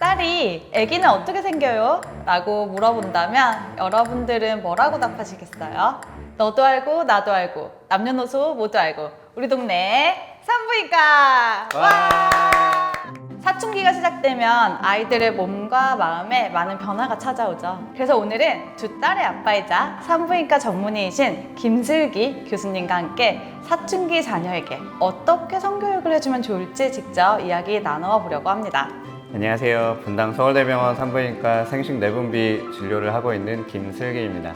딸이 아기는 어떻게 생겨요? 라고 물어본다면 여러분들은 뭐라고 답하시겠어요? 너도 알고 나도 알고 남녀노소 모두 알고 우리 동네 산부인과 와! 사춘기가 시작되면 아이들의 몸과 마음에 많은 변화가 찾아오죠. 그래서 오늘은 두 딸의 아빠이자 산부인과 전문의이신 김슬기 교수님과 함께 사춘기 자녀에게 어떻게 성교육을 해주면 좋을지 직접 이야기 나누어 보려고 합니다. 안녕하세요. 분당 서울대병원 산부인과 생식 내분비 진료를 하고 있는 김슬기입니다.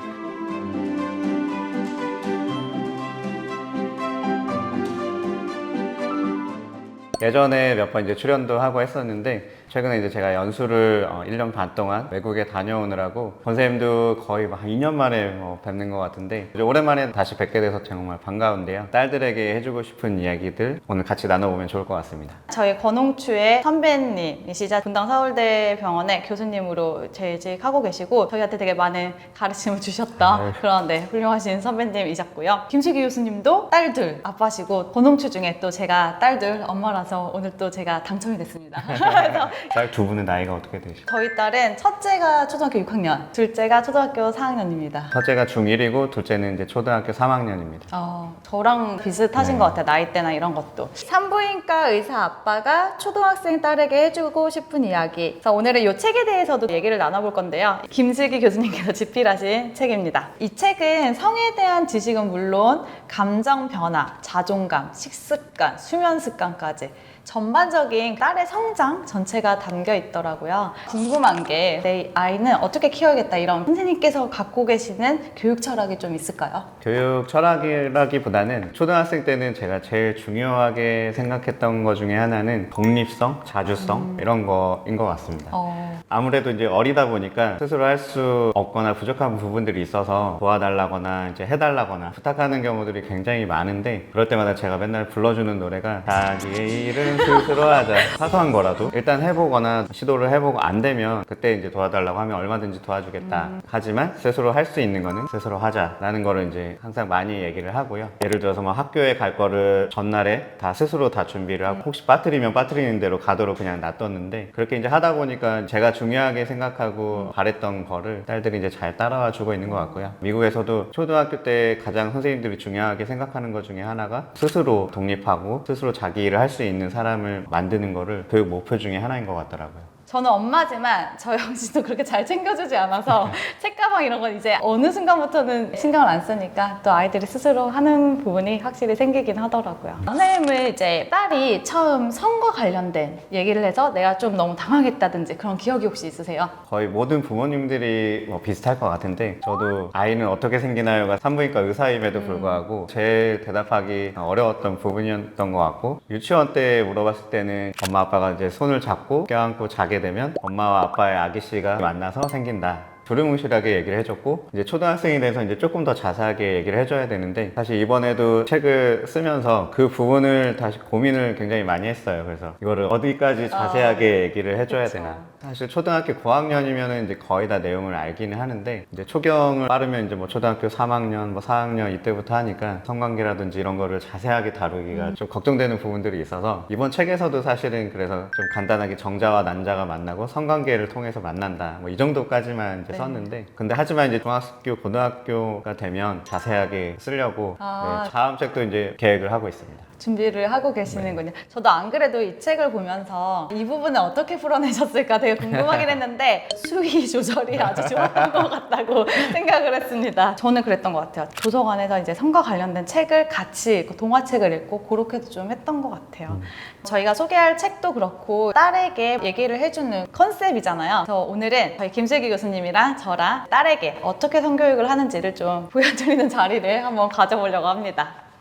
예전에 몇 번 이제 출연도 하고 했었는데 최근에 이제 제가 연수를 어, 1년 반 동안 외국에 다녀오느라고 선생님도 거의 막 2년 만에 뭐 뵙는 것 같은데 이제 오랜만에 다시 뵙게 돼서 정말 반가운데요. 딸들에게 해주고 싶은 이야기들 오늘 같이 나눠보면 좋을 것 같습니다. 저희 건홍추의 선배님이시자 분당 서울대 병원의 교수님으로 재직하고 계시고 저희한테 되게 많은 가르침을 주셨던 아유. 그런 네, 훌륭하신 선배님이셨고요. 김식희 교수님도 딸들 아빠시고 건홍추 중에 또 제가 딸들 엄마라서 오늘 또 제가 당첨이 됐습니다. 그래서 딸 두 분의 나이가 어떻게 되시죠? 저희 딸은 첫째가 초등학교 6학년, 둘째가 초등학교 4학년입니다. 첫째가 중1이고 둘째는 이제 초등학교 3학년입니다. 어, 저랑 비슷하신 네. 것 같아요. 나이대나 이런 것도. 산부인과 의사 아빠가 초등학생 딸에게 해주고 싶은 이야기. 그래서 오늘은 이 책에 대해서도 얘기를 나눠볼 건데요. 김슬기 교수님께서 집필하신 책입니다. 이 책은 성에 대한 지식은 물론 감정 변화, 자존감, 식습관, 수면 습관까지 전반적인 딸의 성장 전체가 담겨 있더라고요. 궁금한 게 내 아이는 어떻게 키워야겠다 이런 선생님께서 갖고 계시는 교육 철학이 좀 있을까요? 교육 철학이라기보다는 초등학생 때는 제가 제일 중요하게 생각했던 것 중에 하나는 독립성, 자주성 이런 거인 것 같습니다. 어, 아무래도 이제 어리다 보니까 스스로 할 수 없거나 부족한 부분들이 있어서 도와달라거나 이제 해달라거나 부탁하는 경우들이 굉장히 많은데 그럴 때마다 제가 맨날 불러주는 노래가 자기의 일은 스스로 하자 사소한 거라도. 일단 해보거나 시도를 해보고 안 되면 그때 이제 도와달라고 하면 얼마든지 도와주겠다. 하지만 스스로 할 수 있는 거는 스스로 하자라는 거를 이제 항상 많이 얘기를 하고요. 예를 들어서 뭐 학교에 갈 거를 전날에 다 스스로 다 준비를 하고 혹시 빠뜨리면 빠뜨리는 대로 가도록 그냥 놔뒀는데 그렇게 이제 하다 보니까 제가 중요하게 생각하고 바랬던 거를 딸들이 이제 잘 따라와 주고 있는 것 같고요. 미국에서도 초등학교 때 가장 선생님들이 중요하게 생각하는 것 중에 하나가 스스로 독립하고 스스로 자기 일을 할 수 있는 사람 을 만드는 거를 교육 목표 중에 하나인 것 같더라고요. 저는 엄마지만 저 형씨도 그렇게 잘 챙겨주지 않아서 책가방 이런 건 이제 어느 순간부터는 신경을 안 쓰니까 또 아이들이 스스로 하는 부분이 확실히 생기긴 하더라고요. 선생님은 이제 딸이 처음 선거 관련된 얘기를 해서 내가 좀 너무 당황했다든지 그런 기억이 혹시 있으세요? 거의 모든 부모님들이 뭐 비슷할 것 같은데 저도 아이는 어떻게 생기나요가 산부인과 의사임에도 불구하고 제일 대답하기 어려웠던 부분이었던 것 같고 유치원 때 물어봤을 때는 엄마 아빠가 이제 손을 잡고 껴안고 자게 되면 엄마와 아빠의 아기 씨가 만나서 생긴다. 두루뭉실하게 얘기를 해줬고 이제 초등학생이 돼서 이제 조금 더 자세하게 얘기를 해줘야 되는데 사실 이번에도 책을 쓰면서 그 부분을 다시 고민을 굉장히 많이 했어요. 그래서 이거를 어디까지 자세하게 얘기를 해줘야. 되나. 사실 초등학교 고학년이면은 이제 거의 다 내용을 알기는 하는데 이제 초경을 빠르면 이제 뭐 초등학교 3학년, 뭐 4학년 이때부터 하니까 성관계라든지 이런 거를 자세하게 다루기가 좀 걱정되는 부분들이 있어서 이번 책에서도 사실은 그래서 좀 간단하게 정자와 난자가 만나고 성관계를 통해서 만난다 뭐 이 정도까지만 이제 네. 썼는데 근데 하지만 이제 중학교, 고등학교가 되면 자세하게 쓰려고 아. 네, 다음 책도 이제 계획을 하고 있습니다. 준비를 하고 계시는군요. 저도 안 그래도 이 책을 보면서 이 부분을 어떻게 풀어내셨을까 되게 궁금하긴 했는데 수위 조절이 아주 좋았던 것 같다고 생각을 했습니다. 저는 그랬던 것 같아요. 도서관에서 이제 성과 관련된 책을 같이 읽고 동화책을 읽고 그렇게도 좀 했던 것 같아요. 저희가 소개할 책도 그렇고 딸에게 얘기를 해주는 컨셉이잖아요. 그래서 오늘은 저희 김슬기 교수님이랑 저랑 딸에게 어떻게 성교육을 하는지를 좀 보여드리는 자리를 한번 가져보려고 합니다.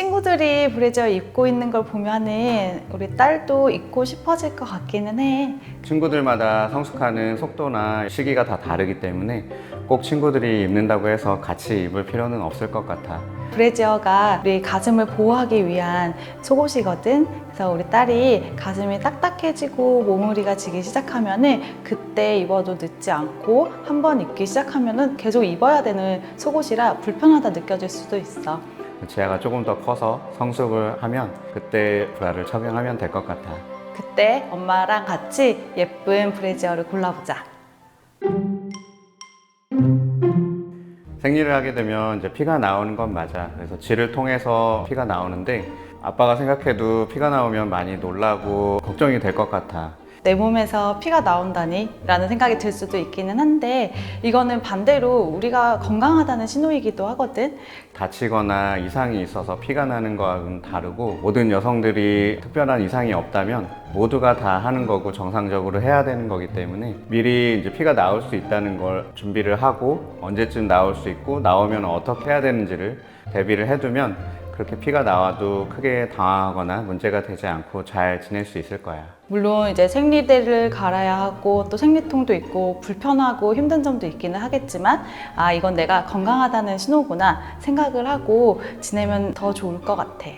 친구들이 브래지어 입고 있는 걸 보면은 우리 딸도 입고 싶어질 것 같기는 해. 친구들마다 성숙하는 속도나 시기가 다 다르기 때문에 꼭 친구들이 입는다고 해서 같이 입을 필요는 없을 것 같아. 브래지어가 우리 가슴을 보호하기 위한 속옷이거든. 그래서 우리 딸이 가슴이 딱딱해지고 몸무리가 지기 시작하면은 그때 입어도 늦지 않고 한 번 입기 시작하면은 계속 입어야 되는 속옷이라 불편하다 느껴질 수도 있어. 지아가 조금 더 커서 성숙을 하면 그때 브라를 착용하면 될 것 같아. 그때 엄마랑 같이 예쁜 브래지어를 골라보자. 생리를 하게 되면 이제 피가 나오는 건 맞아. 그래서 질을 통해서 피가 나오는데 아빠가 생각해도 피가 나오면 많이 놀라고 걱정이 될 것 같아. 내 몸에서 피가 나온다니? 라는 생각이 들 수도 있기는 한데 이거는 반대로 우리가 건강하다는 신호이기도 하거든. 다치거나 이상이 있어서 피가 나는 거하고는 다르고 모든 여성들이 특별한 이상이 없다면 모두가 다 하는 거고 정상적으로 해야 되는 거기 때문에 미리 이제 피가 나올 수 있다는 걸 준비를 하고 언제쯤 나올 수 있고 나오면 어떻게 해야 되는지를 대비를 해두면 그렇게 피가 나와도 크게 당황하거나 문제가 되지 않고 잘 지낼 수 있을 거야. 물론 이제 생리대를 갈아야 하고 또 생리통도 있고 불편하고 힘든 점도 있기는 하겠지만 아 이건 내가 건강하다는 신호구나 생각을 하고 지내면 더 좋을 것 같아.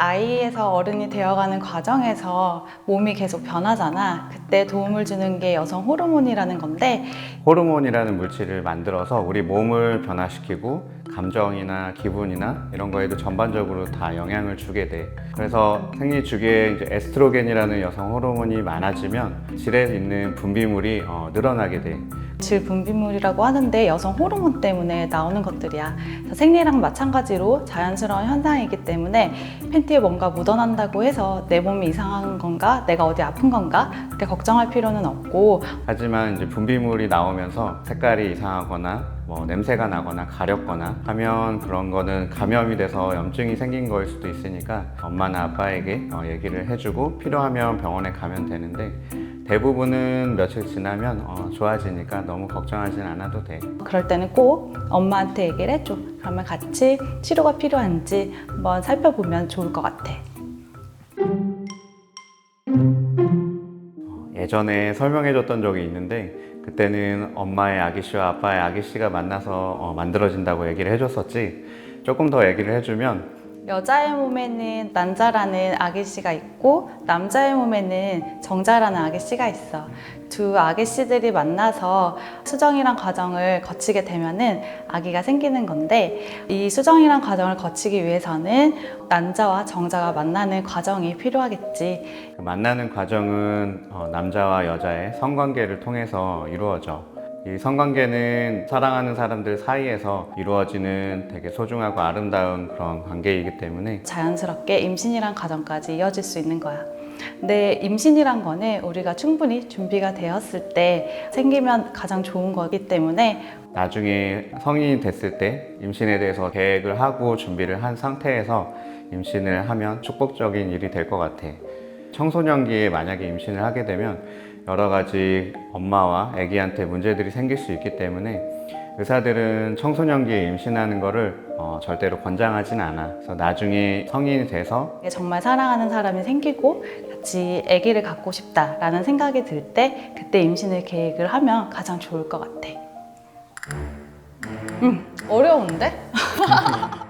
아이에서 어른이 되어가는 과정에서 몸이 계속 변하잖아. 그때 도움을 주는 게 여성 호르몬이라는 건데 호르몬이라는 물질을 만들어서 우리 몸을 변화시키고 감정이나 기분이나 이런 거에도 전반적으로 다 영향을 주게 돼. 그래서 생리 주기에 이제 에스트로겐이라는 여성 호르몬이 많아지면 질에 있는 분비물이 어, 늘어나게 돼. 질 분비물이라고 하는데 여성 호르몬 때문에 나오는 것들이야. 생리랑 마찬가지로 자연스러운 현상이기 때문에 팬티에 뭔가 묻어난다고 해서 내 몸이 이상한 건가, 내가 어디 아픈 건가 그렇게 걱정할 필요는 없고 하지만 이제 분비물이 나오면서 색깔이 이상하거나 뭐 냄새가 나거나 가렵거나 하면 그런 거는 감염이 돼서 염증이 생긴 거일 수도 있으니까 엄마나 아빠에게 어, 얘기를 해주고 필요하면 병원에 가면 되는데 대부분은 며칠 지나면 어, 좋아지니까 너무 걱정하진 않아도 돼. 그럴 때는 꼭 엄마한테 얘기를 해줘. 그러면 같이 치료가 필요한지 한번 살펴보면 좋을 것 같아. 예전에 설명해줬던 적이 있는데 그때는 엄마의 아기씨와 아빠의 아기씨가 만나서 어, 만들어진다고 얘기를 해줬었지. 조금 더 얘기를 해주면 여자의 몸에는 난자라는 아기씨가 있고 남자의 몸에는 정자라는 아기씨가 있어. 두 아기씨들이 만나서 수정이란 과정을 거치게 되면은 아기가 생기는 건데 이 수정이란 과정을 거치기 위해서는 난자와 정자가 만나는 과정이 필요하겠지. 그 만나는 과정은 어, 남자와 여자의 성관계를 통해서 이루어져. 이 성관계는 사랑하는 사람들 사이에서 이루어지는 되게 소중하고 아름다운 그런 관계이기 때문에 자연스럽게 임신이란 과정까지 이어질 수 있는 거야. 근데 임신이란 거는 우리가 충분히 준비가 되었을 때 생기면 가장 좋은 거기 때문에 나중에 성인이 됐을 때 임신에 대해서 계획을 하고 준비를 한 상태에서 임신을 하면 축복적인 일이 될 것 같아. 청소년기에 만약에 임신을 하게 되면 여러 가지 엄마와 아기한테 문제들이 생길 수 있기 때문에 의사들은 청소년기에 임신하는 거를 어, 절대로 권장하진 않아. 그래서 나중에 성인이 돼서 정말 사랑하는 사람이 생기고 같이 아기를 갖고 싶다라는 생각이 들 때 그때 임신을 계획을 하면 가장 좋을 것 같아. 음, 어려운데?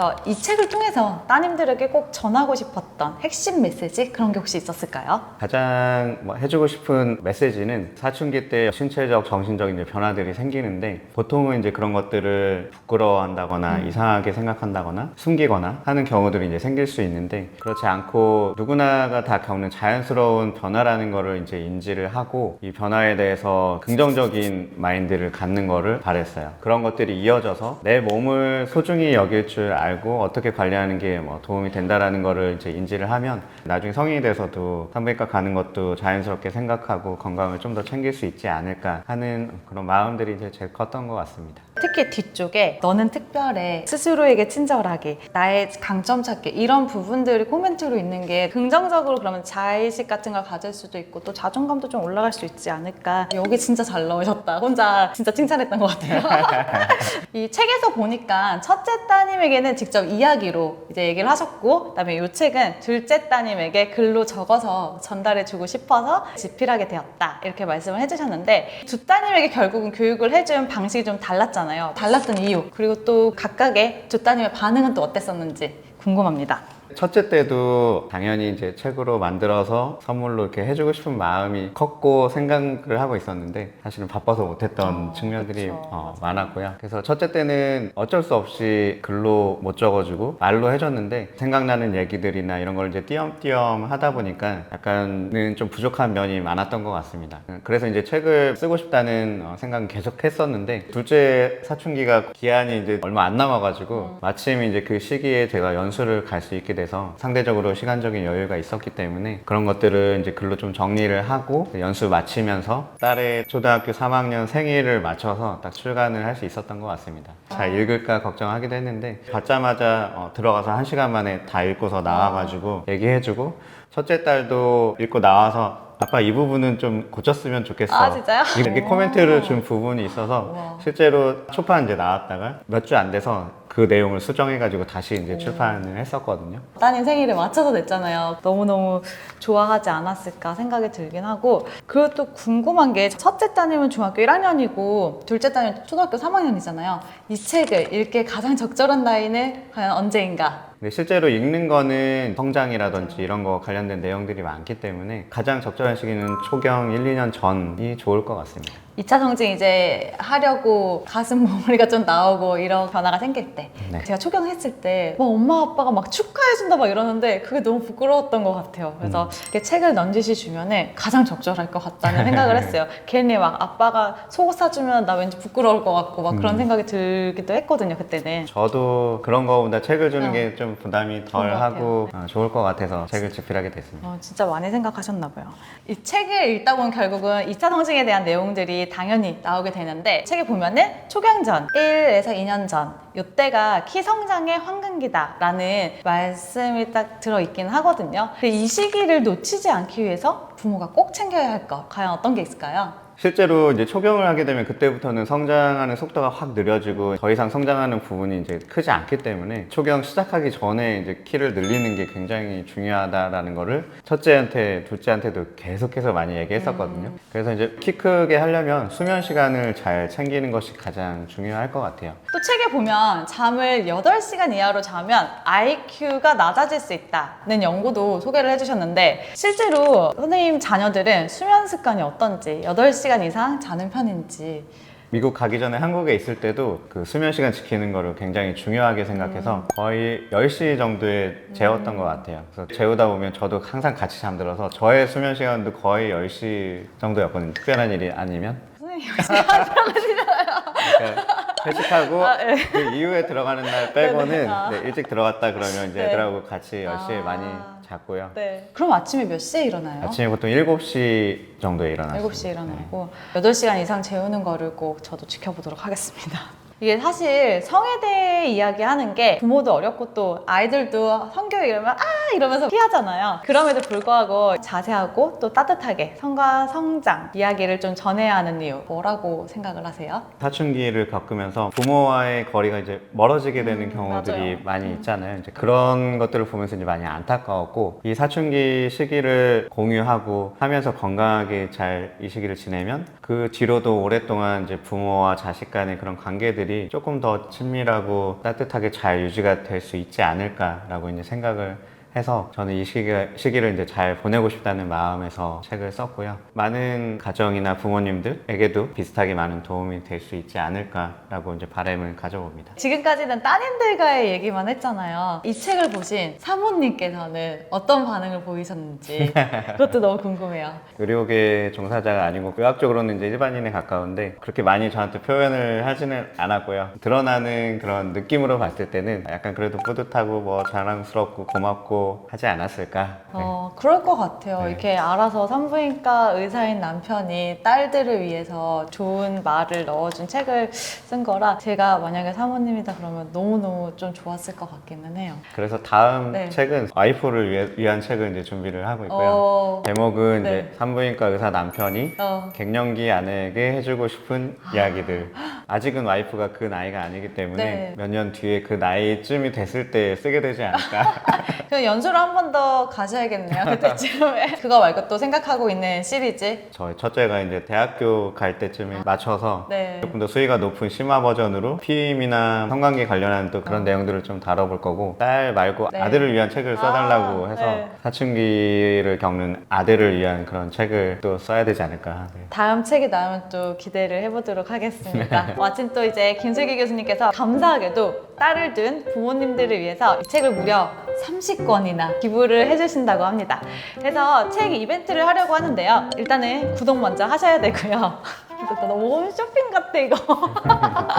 자, 이 책을 통해서 따님들에게 꼭 전하고 싶었던 핵심 메시지 그런 게 혹시 있었을까요? 가장 뭐 해주고 싶은 메시지는 사춘기 때 신체적, 정신적인 이제 변화들이 생기는데 보통은 이제 그런 것들을 부끄러워한다거나 이상하게 생각한다거나 숨기거나 하는 경우들이 이제 생길 수 있는데 그렇지 않고 누구나가 다 겪는 자연스러운 변화라는 거를 이제 인지를 하고 이 변화에 대해서 긍정적인 마인드를 갖는 거를 바랬어요. 그런 것들이 이어져서 내 몸을 소중히 여길 줄 알고 어떻게 관리하는 게 뭐 도움이 된다라는 거를 이제 인지를 하면 나중에 성인이 돼서도 산부인과 가는 것도 자연스럽게 생각하고 건강을 좀 더 챙길 수 있지 않을까 하는 그런 마음들이 이제 제일 컸던 것 같습니다. 특히 뒤쪽에 너는 특별해 스스로에게 친절하게 나의 강점 찾기 이런 부분들이 코멘트로 있는 게 긍정적으로 그러면 자의식 같은 걸 가질 수도 있고 또 자존감도 좀 올라갈 수 있지 않을까. 여기 진짜 잘 넣으셨다. 혼자 진짜 칭찬했던 것 같아요. 이 책에서 보니까 첫째 따님에게는 직접 이야기로 이제 얘기를 하셨고 그다음에 이 책은 둘째 따님에게 글로 적어서 전달해 주고 싶어서 집필하게 되었다. 이렇게 말씀을 해주셨는데 두 따님에게 결국은 교육을 해준 방식이 좀 달랐잖아요 달랐던 이유 그리고 또 각각의 두 따님의 반응은 또 어땠었는지 궁금합니다 첫째 때도 당연히 이제 책으로 만들어서 선물로 이렇게 해주고 싶은 마음이 컸고 생각을 하고 있었는데 사실은 바빠서 못했던 어, 측면들이 그쵸. 어, 많았고요. 그래서 첫째 때는 어쩔 수 없이 글로 못 적어주고 말로 해줬는데 생각나는 얘기들이나 이런 걸 이제 띄엄띄엄 하다 보니까 약간은 좀 부족한 면이 많았던 것 같습니다. 그래서 이제 책을 쓰고 싶다는 어, 생각은 계속 했었는데 둘째 사춘기가 기한이 이제 얼마 안 남아가지고 마침 이제 그 시기에 제가 연수를 갈 수 있게 돼서 상대적으로 시간적인 여유가 있었기 때문에 그런 것들을 이제 글로 좀 정리를 하고 연수 마치면서 딸의 초등학교 3학년 생일을 맞춰서 딱 출간을 할 수 있었던 것 같습니다. 잘 읽을까 걱정하기도 했는데 받자마자 어, 들어가서 한 시간 만에 다 읽고서 나와가지고 얘기해주고 첫째 딸도 읽고 나와서 아빠 이 부분은 좀 고쳤으면 좋겠어. 아, 진짜요? 이렇게 오. 코멘트를 준 부분이 있어서. 실제로 초판 이제 나왔다가 몇 주 안 돼서 그 내용을 수정해가지고 다시 이제 출판을 했었거든요. 따님 생일에 맞춰서 냈잖아요. 너무너무 좋아하지 않았을까 생각이 들긴 하고 그리고 또 궁금한 게 첫째 따님은 중학교 1학년이고 둘째 따님은 초등학교 3학년이잖아요. 이 책을 읽기에 가장 적절한 나이는 과연 언제인가? 근데 실제로 읽는 거는 성장이라든지 이런 거 관련된 내용들이 많기 때문에 가장 적절한 시기는 초경 1, 2년 전이 좋을 것 같습니다. 2차 성징 이제 하려고 가슴 몽우리가 좀 나오고 이런 변화가 생길 때 네. 제가 초경했을 때 막 엄마 아빠가 막 축하해준다 막 이러는데 그게 너무 부끄러웠던 것 같아요 그래서 이렇게 책을 넌지시 주면은 가장 적절할 것 같다는 생각을 했어요 괜히 막 아빠가 속옷 사주면 나 왠지 부끄러울 것 같고 막 그런 생각이 들기도 했거든요 그때는 저도 그런 거보다 책을 주는 어. 게좀 부담이 좋은 덜것 하고 어, 좋을 것 같아서 책을 집필하게 됐습니다. 어, 진짜 많이 생각하셨나 봐요. 이 책을 읽다 보면 결국은 2차 성징에 대한 내용들이 당연히 나오게 되는데 책에 보면은 초경전 1에서 2년 전 이때가 키 성장의 황금기다라는 말씀이 딱 들어있긴 하거든요. 이 시기를 놓치지 않기 위해서 부모가 꼭 챙겨야 할 것 과연 어떤 게 있을까요? 실제로 이제 초경을 하게 되면 그때부터는 성장하는 속도가 확 느려지고 더 이상 성장하는 부분이 이제 크지 않기 때문에 초경 시작하기 전에 이제 키를 늘리는 게 굉장히 중요하다라는 거를 첫째한테 둘째한테도 계속해서 많이 얘기했었거든요. 그래서 이제 키 크게 하려면 수면 시간을 잘 챙기는 것이 가장 중요할 것 같아요. 또 책에 보면 잠을 8시간 이하로 자면 IQ가 낮아질 수 있다는 연구도 소개를 해주셨는데 실제로 선생님 자녀들은 수면 습관이 어떤지 8시간 이상 자는 편인지 미국 가기 전에 한국에 있을 때도 그 수면 시간 지키는 거를 굉장히 중요하게 생각해서 거의 10시 정도에 재웠던 것 같아요. 그래서 재우다 보면 저도 항상 같이 잠들어서 저의 수면 시간도 거의 10시 정도였거든요. 특별한 일이 아니면. 선생님 10시간 그러니까 회식하고 아, 예. 그 이후에 들어가는 날 빼고는 네네. 아. 네, 일찍 들어갔다 그러면 이제 네. 애들하고 같이 10시에 아. 많이 잤고요. 네. 그럼 아침에 몇 시에 일어나요? 아침에 보통 7시 정도에 일어났어요. 7시에 일어나고 8시간 이상 재우는 거를 꼭 저도 지켜보도록 하겠습니다. 이게 사실 성에 대해 이야기하는 게 부모도 어렵고 또 아이들도 성교육 이러면 아 이러면서 피하잖아요. 그럼에도 불구하고 자세하고 또 따뜻하게 성과 성장 이야기를 좀 전해야 하는 이유 뭐라고 생각을 하세요? 사춘기를 겪으면서 부모와의 거리가 이제 멀어지게 되는 음, 경우들이 맞아요. 많이 있잖아요. 이제 그런 것들을 보면서 이제 많이 안타까웠고 이 사춘기 시기를 공유하고 하면서 건강하게 잘 이 시기를 지내면 그 뒤로도 오랫동안 이제 부모와 자식 간의 그런 관계들이 조금 더 친밀하고 따뜻하게 잘 유지가 될 수 있지 않을까라고 이제 생각을 해서 저는 이 시기, 시기를 이제 잘 보내고 싶다는 마음에서 책을 썼고요. 많은 가정이나 부모님들에게도 비슷하게 많은 도움이 될 수 있지 않을까라고 이제 바람을 가져봅니다. 지금까지는 따님들과의 얘기만 했잖아요. 이 책을 보신 사모님께서는 어떤 반응을 보이셨는지 그것도 너무 궁금해요. 의료계 종사자가 아니고 의학적으로는 이제 일반인에 가까운데 그렇게 많이 저한테 표현을 하지는 않았고요. 드러나는 그런 느낌으로 봤을 때는 약간 그래도 뿌듯하고 뭐 자랑스럽고 고맙고 하지 않았을까. 네. 어, 그럴 것 같아요. 네. 이렇게 알아서 산부인과 의사인 남편이 딸들을 위해서 좋은 말을 넣어준 책을 쓴 거라 제가 만약에 사모님이다 그러면 너무너무 좀 좋았을 것 같기는 해요. 그래서 다음 네. 책은 와이프를 위해, 위한 책을 이제 준비를 하고 있고요. 어, 제목은 네. 이제 산부인과 의사 남편이 어, 갱년기 아내에게 해주고 싶은 이야기들. 아직은 와이프가 그 나이가 아니기 때문에 네. 몇년 뒤에 그 나이쯤이 됐을 때 쓰게 되지 않을까. 그 연수를 한 번 더 가셔야겠네요. 그때쯤에. 그거 말고 또 생각하고 있는 시리즈. 저희 첫째가 이제 대학교 갈 때쯤에 맞춰서 네. 조금 더 수위가 높은 심화 버전으로 피임이나 성관계 관련한 또 그런 내용들을 좀 다뤄볼 거고 딸 말고 어. 네. 아들을 위한 책을 써달라고 아, 해서 네. 사춘기를 겪는 아들을 위한 그런 책을 또 써야 되지 않을까 네. 다음 책이 나오면 또 기대를 해보도록 하겠습니다. 마침 또 이제 김슬기 교수님께서 감사하게도 딸을 둔 부모님들을 위해서 이 책을 무려 30권이나 기부를 해주신다고 합니다. 그래서 책 이벤트를 하려고 하는데요. 일단은 구독 먼저 하셔야 되고요. 이거 너무 홈쇼핑 같아 이거.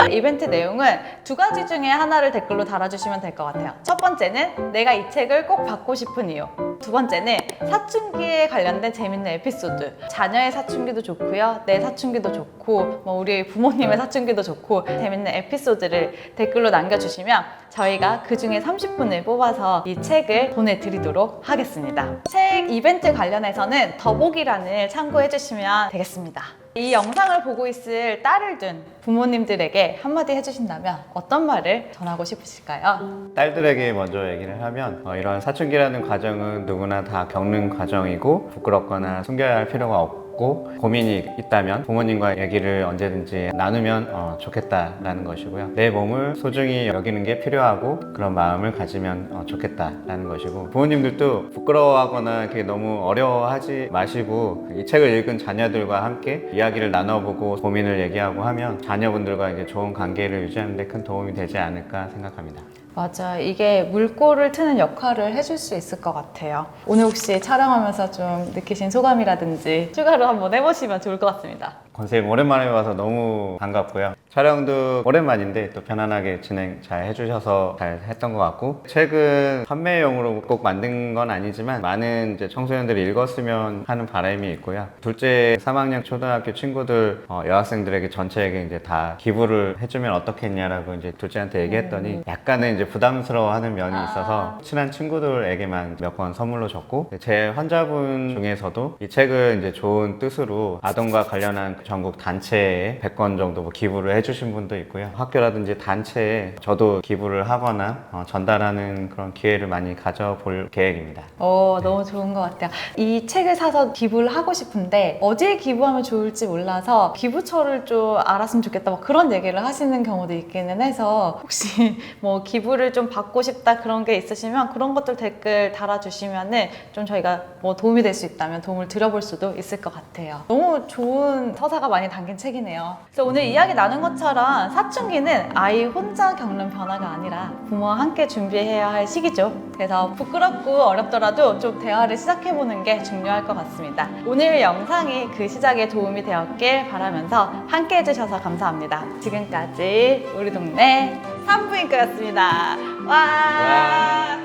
이벤트 내용은 두 가지 중에 하나를 댓글로 달아주시면 될 것 같아요. 첫 번째는 내가 이 책을 꼭 받고 싶은 이유. 두 번째는 사춘기에 관련된 재밌는 에피소드. 자녀의 사춘기도 좋고요. 내 사춘기도 좋고, 뭐 우리 부모님의 사춘기도 좋고, 재밌는 에피소드를 댓글로 남겨주시면 저희가 그 중에 30분을 뽑아서 이 책을 보내드리도록 하겠습니다. 책 이벤트 관련해서는 더보기란을 참고해 주시면 되겠습니다. 이 영상을 보고 있을 딸을 둔 부모님들에게 한마디 해주신다면 어떤 말을 전하고 싶으실까요? 딸들에게 먼저 얘기를 하면 어, 이런 사춘기라는 과정은 누구나 다 겪는 과정이고 부끄럽거나 숨겨야 할 필요가 없고 고민이 있다면 부모님과 얘기를 언제든지 나누면 어, 좋겠다라는 것이고요. 내 몸을 소중히 여기는 게 필요하고 그런 마음을 가지면 어, 좋겠다라는 것이고 부모님들도 부끄러워하거나 이렇게 너무 어려워하지 마시고 이 책을 읽은 자녀들과 함께 이야기를 나눠보고 고민을 얘기하고 하면 자녀분들과 이제 좋은 관계를 유지하는 데 큰 도움이 되지 않을까 생각합니다. 맞아. 이게 물꼬를 트는 역할을 해줄 수 있을 것 같아요. 오늘 혹시 촬영하면서 좀 느끼신 소감이라든지 추가로 한번 해보시면 좋을 것 같습니다. 권쌤 오랜만에 와서 너무 반갑고요. 촬영도 오랜만인데 또 편안하게 진행 잘 해주셔서 잘 했던 것 같고 책은 판매용으로 꼭 만든 건 아니지만 많은 이제 청소년들이 읽었으면 하는 바람이 있고요. 둘째 3학년 초등학교 친구들 어, 여학생들에게 전체에게 이제 다 기부를 해주면 어떻겠냐라고 이제 둘째한테 얘기했더니 약간은 이제 부담스러워하는 면이 있어서 친한 친구들에게만 몇 권 선물로 줬고 제 환자분 중에서도 이 책을 이제 좋은 뜻으로 아동과 관련한 그 전국 단체에 100권 정도 뭐 기부를 해주신 분도 있고요. 학교라든지 단체에 저도 기부를 하거나 어, 전달하는 그런 기회를 많이 가져볼 계획입니다. 어, 너무 좋은 것 같아요. 이 책을 사서 기부를 하고 싶은데 어디에 기부하면 좋을지 몰라서 기부처를 좀 알았으면 좋겠다. 뭐 그런 얘기를 하시는 경우도 있기는 해서 혹시 뭐 기부를 좀 받고 싶다 그런 게 있으시면 그런 것들 댓글 달아주시면은 좀 저희가 뭐 도움이 될 수 있다면 도움을 드려볼 수도 있을 것 같아요. 너무 좋은 서사 가 많이 담긴 책이네요. 그래서 오늘 이야기 나눈 것처럼 사춘기는 아이 혼자 겪는 변화가 아니라 부모와 함께 준비해야 할 시기죠. 그래서 부끄럽고 어렵더라도 좀 대화를 시작해보는 게 중요할 것 같습니다. 오늘 영상이 그 시작에 도움이 되었길 바라면서 함께 해주셔서 감사합니다. 지금까지 우리 동네 산부인과였습니다. 와!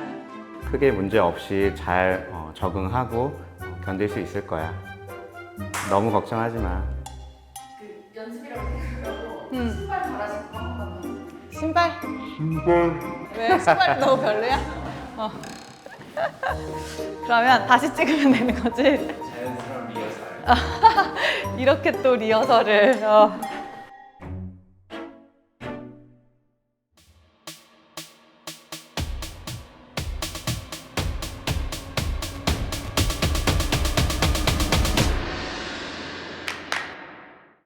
크게 문제 없이 잘 어, 적응하고 어, 견딜 수 있을 거야. 너무 걱정하지 마. 신발? 신발. 왜 신발 너무 별로야? 어. 그러면 다시 찍으면 되는 거지? 자연스러운 리허설. 이렇게 또 리허설을. 어.